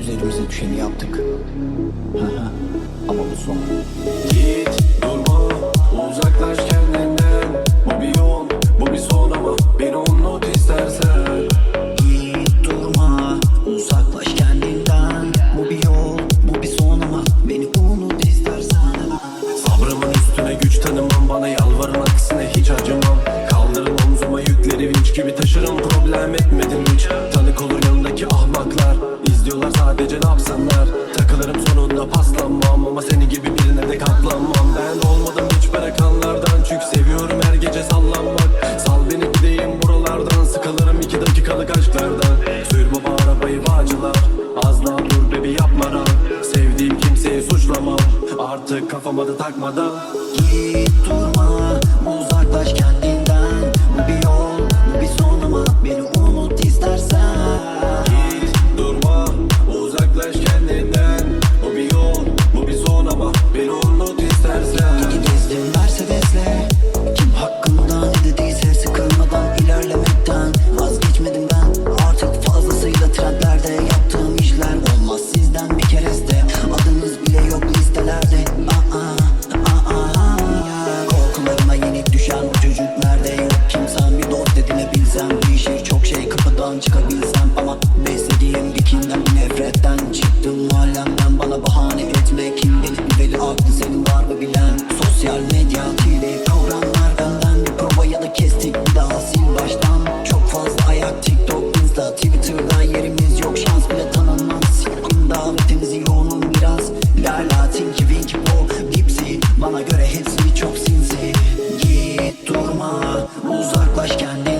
Üzerimize düşeni yaptık. Ama bu son. Taşırım Problem etmedim hiç. Tanık olur yanındaki ahmaklar. İzliyorlar sadece ne yapsınlar. Takılırım sonunda paslanmam Ama senin gibi birine de katlanmam. Ben olmadım hiç bırakanlardan Çünkü seviyorum her gece sallanmak. Sal beni gideyim buralardan Sıkılırım iki dakikalık aşklardan. Sür baba arabayı bağcılar. Az daha dur bebi yapma ran Sevdiğim kimseyi suçlamam. Artık kafama da takmadan Git durma, uzaklaş kendinden. Çıktım alemden bana bahane etme. Kim benim veli aklı senin var mı bilen? Sosyal medya TV programlar. Benden bir prova ya da kestik bir daha sil baştan. Çok fazla ayak TikTok, Insta, Twitter'da yerimiz yok. Şans bile tanınmaz Silkin davetinizi yoğunum biraz. Lala, Tinky, Winky, Bo, Dipsy Bana göre hepsi çok sinsi. Git durma, uzaklaş kendinden